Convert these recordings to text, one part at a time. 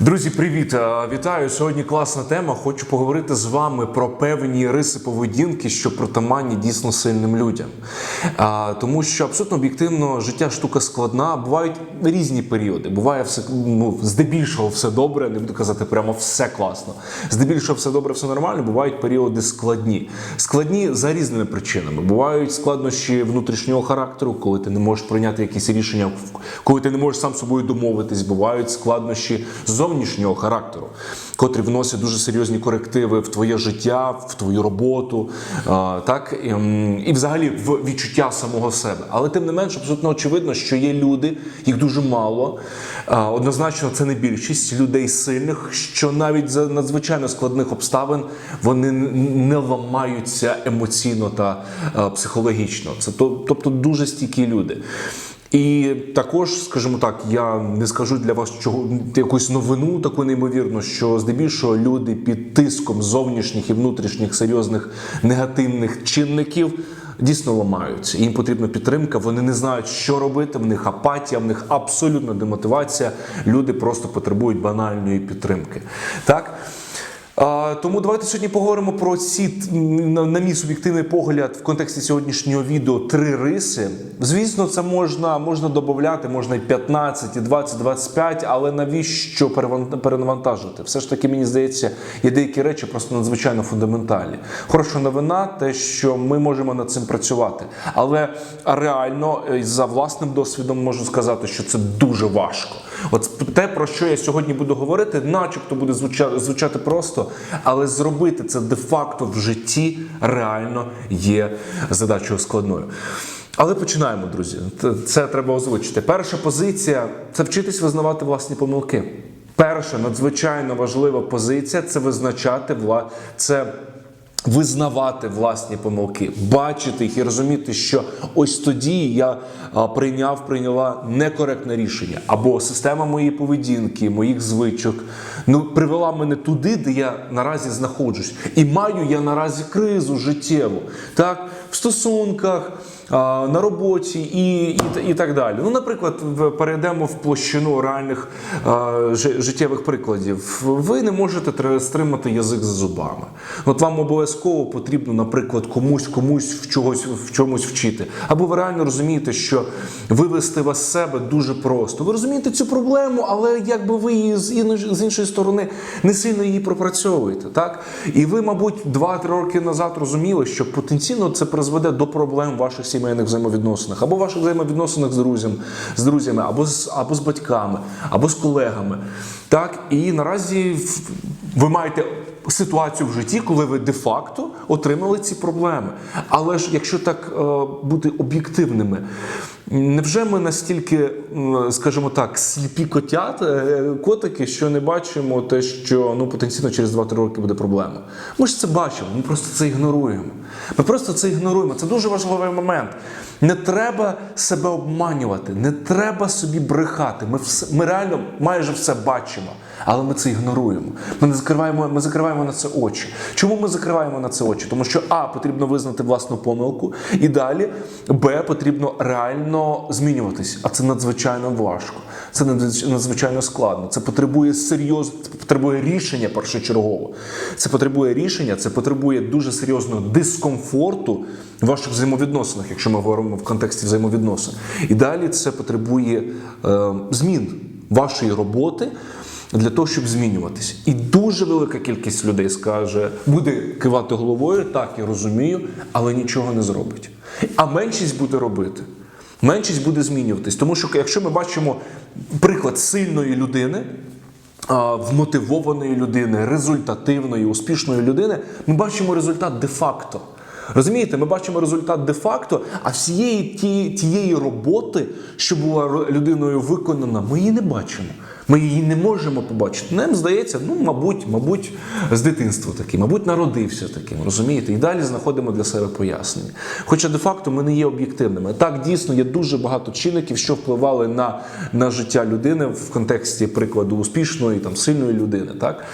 Друзі, привіт! Е, Вітаю! Сьогодні класна тема. Хочу поговорити з вами про певні риси поведінки, що притаманні дійсно сильним людям. А, Тому що абсолютно об'єктивно життя штука складна. Бувають різні періоди. Буває все ну, здебільшого все добре, не буду казати прямо все класно. Здебільшого все добре, все нормально. Бувають періоди складні. Складні за різними причинами. Бувають складнощі внутрішнього характеру, коли ти не можеш прийняти якісь рішення, коли ти не можеш сам собою домовитись. Бувають складнощі зовнішнього характеру, котрі вносять дуже серйозні корективи в твоє життя, в твою роботу, так і, і взагалі в відчуття самого себе. Але тим не менш, абсолютно очевидно, що є люди, їх дуже мало. Однозначно, це не більшість людей сильних, що навіть за надзвичайно складних обставин вони не ламаються емоційно та психологічно. Це тобто дуже стійкі люди. І також, скажімо так, я не скажу для вас чого якусь новину, таку неймовірну, що здебільшого люди під тиском зовнішніх і внутрішніх серйозних негативних чинників дійсно ламаються. Їм потрібна підтримка. Вони не знають, що робити. В них апатія, в них абсолютна демотивація. Люди просто потребують банальної підтримки. Так. Тому давайте сьогодні поговоримо про ці, на, мій суб'єктивний погляд в контексті сьогоднішнього відео три риси. Звісно, це можна, можна додати, можна і 15, і 20, 25, але навіщо перенавантажувати? Все ж таки, мені здається, є деякі речі просто надзвичайно фундаментальні. Хороша новина, те, що ми можемо над цим працювати. Але реально, е, за власним досвідом можу сказати, що це дуже важко. От те, про що я сьогодні буду говорити, начебто буде звучати, звучати просто, але зробити це де-факто в житті реально є задачею складною. Але починаємо, друзі. Це треба озвучити. Перша позиція це вчитись визнавати власні помилки. Перша надзвичайно важлива позиція це визначати вла... це визнавати власні помилки, бачити їх і розуміти, що ось тоді я прийняв, прийняла некоректне рішення, або система моєї поведінки, моїх звичок ну привела мене туди, де я наразі знаходжусь, і маю я наразі кризу життєву, так в стосунках. На роботі і, і, і так далі. Ну, наприклад, перейдемо в площину реальних жи- життєвих прикладів. Ви не можете стримати язик за зубами. От вам обов'язково потрібно, наприклад, комусь комусь в чогось в чомусь вчити. Або ви реально розумієте, що вивести вас з себе дуже просто. Ви розумієте цю проблему, але якби ви її з іншої сторони не сильно її пропрацьовуєте. Так? І ви, мабуть, 2-3 роки назад розуміли, що потенційно це призведе до проблем ваших сімейних взаємовідносинах, або ваших взаємовідносинах з друзям, з друзями, або з або з батьками, або з колегами. Так, і наразі ви маєте ситуацію в житті, коли ви де-факто отримали ці проблеми. Але ж якщо так е, бути об'єктивними, невже ми настільки, скажімо так, сліпі котят, е, котики, що не бачимо те, що ну потенційно через 2-3 роки буде проблема? Ми ж це бачимо, ми просто це ігноруємо. Ми просто це ігноруємо. Це дуже важливий момент. Не треба себе обманювати, не треба собі брехати. Ми все, ми реально майже все бачимо, але ми це ігноруємо. Ми не закриваємо, ми закриваємо на це очі. Чому ми закриваємо на це очі? Тому що А, потрібно визнати власну помилку, і далі Б, потрібно реально змінюватись. А це надзвичайно важко. Це надзвич- надзвичайно складно. Це потребує серйозно, це потребує рішення першочергово. Це потребує рішення, це потребує дуже серйозного дискомфорту в ваших взаємовідносинах, якщо ми говоримо в контексті взаємовідносин. І далі це потребує е, змін вашої роботи. Для того, щоб змінюватися. І дуже велика кількість людей скаже, буде кивати головою, так, я розумію, але нічого не зробить. А меншість буде робити. Меншість буде змінюватись. Тому що якщо ми бачимо приклад сильної людини, вмотивованої людини, результативної, успішної людини, ми бачимо результат де-факто. Розумієте, ми бачимо результат де-факто, а всієї тієї роботи, що була людиною виконана, ми її не бачимо. Ми її не можемо побачити. Нам здається, ну, мабуть, мабуть, з дитинства таким, мабуть, народився таким, розумієте? І далі знаходимо для себе пояснення. Хоча де-факто ми не є об'єктивними. Так, дійсно, є дуже багато чинників, що впливали на, на життя людини в контексті прикладу успішної, там, сильної людини. Так?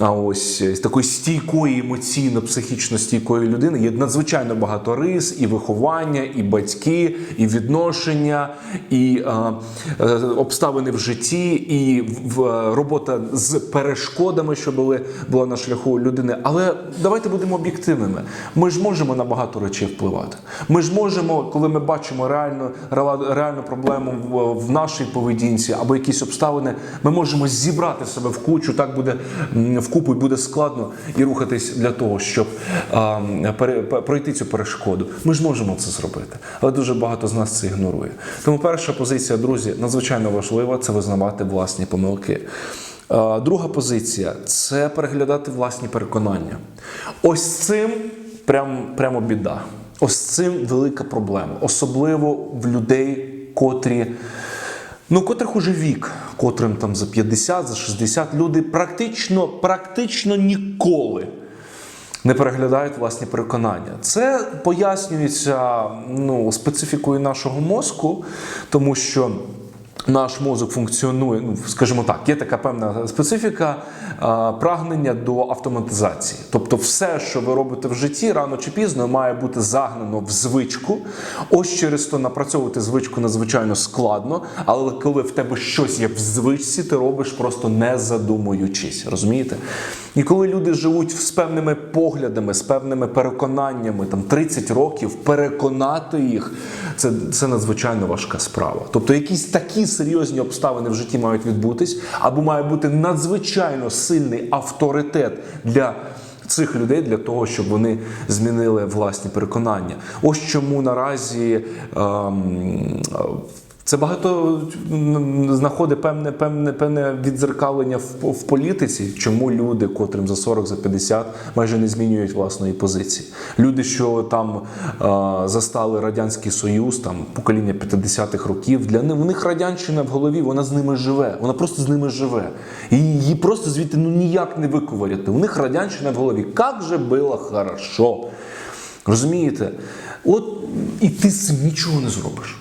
А ось е, з такої стійкої емоційно, психічно стійкої людини є надзвичайно багато рис, і виховання, і батьки, і відношення, і е, е, обставини в житті, і в- в- робота з перешкодами, що були була на шляху людини. Але давайте будемо об'єктивними. Ми ж можемо на багато речей впливати. Ми ж можемо, коли ми бачимо реальну, реальну проблему в, в нашій поведінці або якісь обставини, ми можемо зібрати себе в кучу, так буде м, вкупу і буде складно і рухатись для того, щоб а, пере- пройти цю перешкоду. Ми ж можемо це зробити, але дуже багато з нас це ігнорує. Тому перша позиція, друзі, надзвичайно важлива це визнавати власні помилки. Е, Друга позиція це переглядати власні переконання. Ось цим прям, прямо біда. Ось цим велика проблема, особливо в людей, котрі. Ну, котрих уже вік, котрим там за 50, за 60, люди практично, практично ніколи не переглядають власні переконання. Це пояснюється ну, специфікою нашого мозку, тому що. Наш мозок функціонує, ну скажімо так, є така певна специфіка а, прагнення до автоматизації. Тобто, все, що ви робите в житті, рано чи пізно має бути загнано в звичку. Ось через то напрацьовувати звичку надзвичайно складно, але коли в тебе щось є в звичці, ти робиш просто не задумуючись. Розумієте? І коли люди живуть з певними поглядами, з певними переконаннями, там 30 років, переконати їх це, це надзвичайно важка справа. Тобто, якісь такі серйозні обставини в житті мають відбутись, або має бути надзвичайно сильний авторитет для. Цих людей для того, щоб вони змінили власні переконання. Ось чому наразі ем, це багато знаходить певне, певне, певне відзеркалення в, в політиці, чому люди, котрим за 40, за 50, майже не змінюють власної позиції. Люди, що там е, застали радянський союз, там покоління 50-х років, для них в них радянщина в голові, вона з ними живе. Вона просто з ними живе. І її просто звідти ну ніяк не виковиряти. У них радянщина в голові. Як же було хорошо. Розумієте? От і ти з цим нічого не зробиш.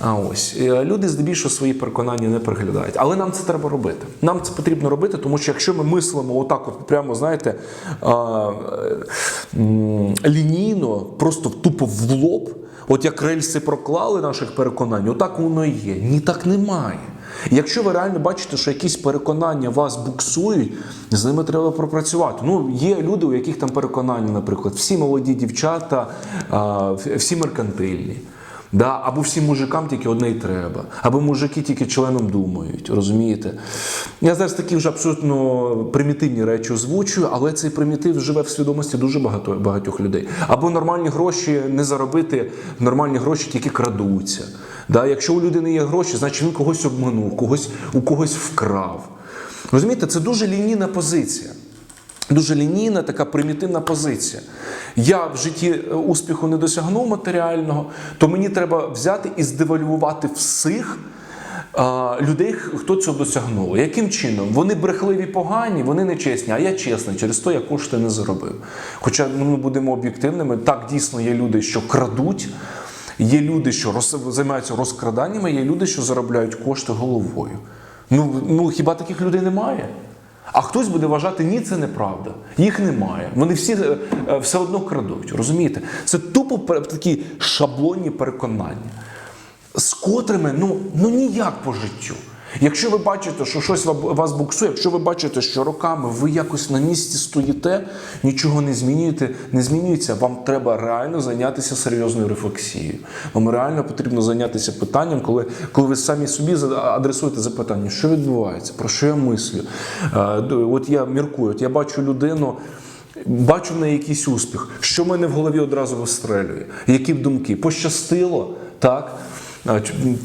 А ось е, люди здебільшого свої переконання не переглядають. Але нам це треба робити. Нам це потрібно робити, тому що якщо ми мислимо отак, от прямо знаєте, е, лінійно, просто тупо в лоб, от як рельси проклали наших переконань, отак воно і є. Ні, так немає. Якщо ви реально бачите, що якісь переконання вас буксують, з ними треба пропрацювати. Ну, є люди, у яких там переконання, наприклад, всі молоді дівчата, всі меркантильні. Да? Або всім мужикам тільки одне й треба, або мужики тільки членом думають, розумієте? Я зараз такі вже абсолютно примітивні речі озвучую, але цей примітив живе в свідомості дуже багато, багатьох людей. Або нормальні гроші не заробити, нормальні гроші тільки крадуться. Да? Якщо у людини є гроші, значить він когось обманув, когось, у когось вкрав. Розумієте, це дуже лінійна позиція. Дуже лінійна, така примітивна позиція. Я в житті е, успіху не досягнув матеріального, то мені треба взяти і здевальвувати всіх людей, хто цього досягнув. Яким чином? Вони брехливі, погані, вони нечесні, а я чесний, через то я кошти не заробив. Хоча ну, ми будемо об'єктивними, так дійсно є люди, що крадуть. Є люди, що роз, займаються розкраданнями, є люди, що заробляють кошти головою. Ну, ну хіба таких людей немає? А хтось буде вважати, ні, це неправда. Їх немає. Вони всі е, е, все одно крадуть. Розумієте? Це тупо такі шаблонні переконання, з котрими ну, ну ніяк по життю. Якщо ви бачите, що щось вас буксує, якщо ви бачите, що роками ви якось на місці стоїте, нічого не змінюєте, не змінюється, вам треба реально зайнятися серйозною рефлексією. Вам реально потрібно зайнятися питанням, коли, коли ви самі собі адресуєте запитання, що відбувається, про що я мислю. Е, От я міркую, от я бачу людину. Бачу в неї якийсь успіх, що в мене в голові одразу вистрелює, які б думки пощастило, так?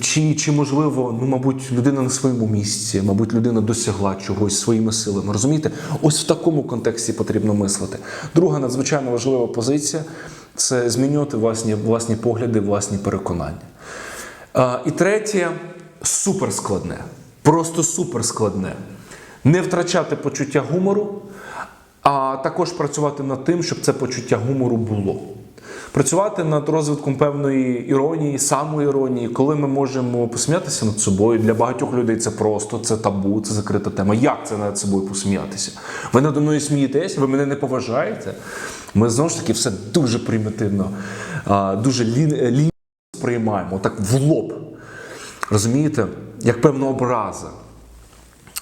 Чи, чи можливо, ну, мабуть, людина на своєму місці, мабуть, людина досягла чогось своїми силами. Розумієте? Ось в такому контексті потрібно мислити. Друга надзвичайно важлива позиція це змінювати власні, власні погляди, власні переконання. А, і третє суперскладне, просто суперскладне. Не втрачати почуття гумору, а також працювати над тим, щоб це почуття гумору було. Працювати над розвитком певної іронії, самоіронії, коли ми можемо посміятися над собою. Для багатьох людей це просто, це табу, це закрита тема. Як це над собою посміятися? Ви надо мною смієтесь, ви мене не поважаєте. Ми знову ж таки все дуже примітивно, дуже лін, лінь сприймаємо, так в лоб. Розумієте, як певна образа.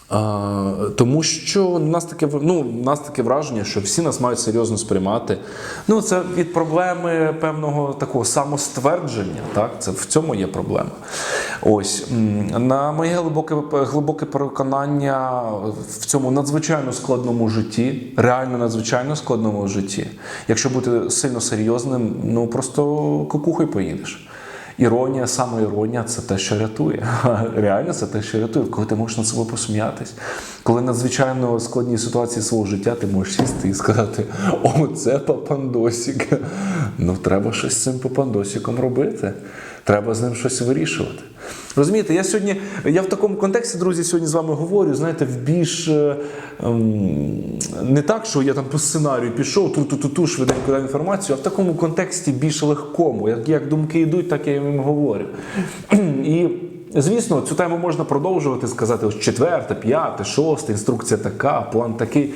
А, тому що у нас таке ну, у нас таке враження, що всі нас мають серйозно сприймати. Ну, це від проблеми певного такого самоствердження. Так? Це в цьому є проблема. Ось на моє глибоке, глибоке переконання в цьому надзвичайно складному житті, реально надзвичайно складному житті. Якщо бути сильно серйозним, ну просто кукухою поїдеш. Іронія, саме іронія це те, що рятує. Реально це те, що рятує, коли ти можеш над собою посміятись. Коли надзвичайно складні ситуації свого життя ти можеш сісти і сказати: О, це папандосік. Ну, треба щось з цим папандосіком робити. Треба з ним щось вирішувати. Розумієте, я сьогодні, я в такому контексті, друзі, сьогодні з вами говорю, знаєте, в більш е, ем, не так, що я там по сценарію пішов, ту-ту-ту-ту, швиденько дав інформацію, а в такому контексті більш легкому. Як, як думки йдуть, так я їм говорю. І звісно, цю тему можна продовжувати, сказати, ось четверте, п'яте, шосте, інструкція така, план такий.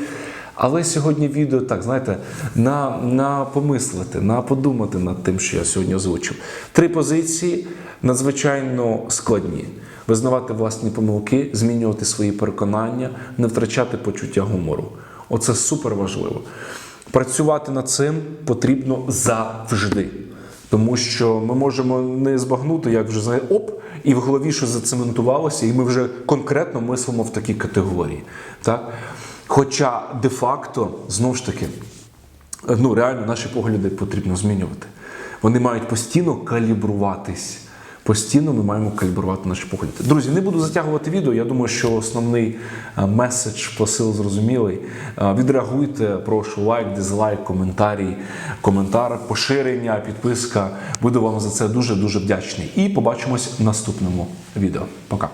Але сьогодні відео так, знаєте, на, на помислити, на подумати над тим, що я сьогодні озвучив. Три позиції надзвичайно складні: визнавати власні помилки, змінювати свої переконання, не втрачати почуття гумору. Оце супер важливо. Працювати над цим потрібно завжди. Тому що ми можемо не збагнути, як вже знає, оп, і в голові щось зацементувалося, і ми вже конкретно мислимо в такій категорії. Так? Хоча де-факто, знову ж таки, ну реально наші погляди потрібно змінювати. Вони мають постійно калібруватись. Постійно ми маємо калібрувати наші погляди. Друзі, не буду затягувати відео. Я думаю, що основний е, меседж посил зрозумілий. Е, Відреагуйте, прошу лайк, дизлайк, коментарі, коментар, поширення, підписка. Буду вам за це дуже дуже вдячний. І побачимось в наступному відео. Пока.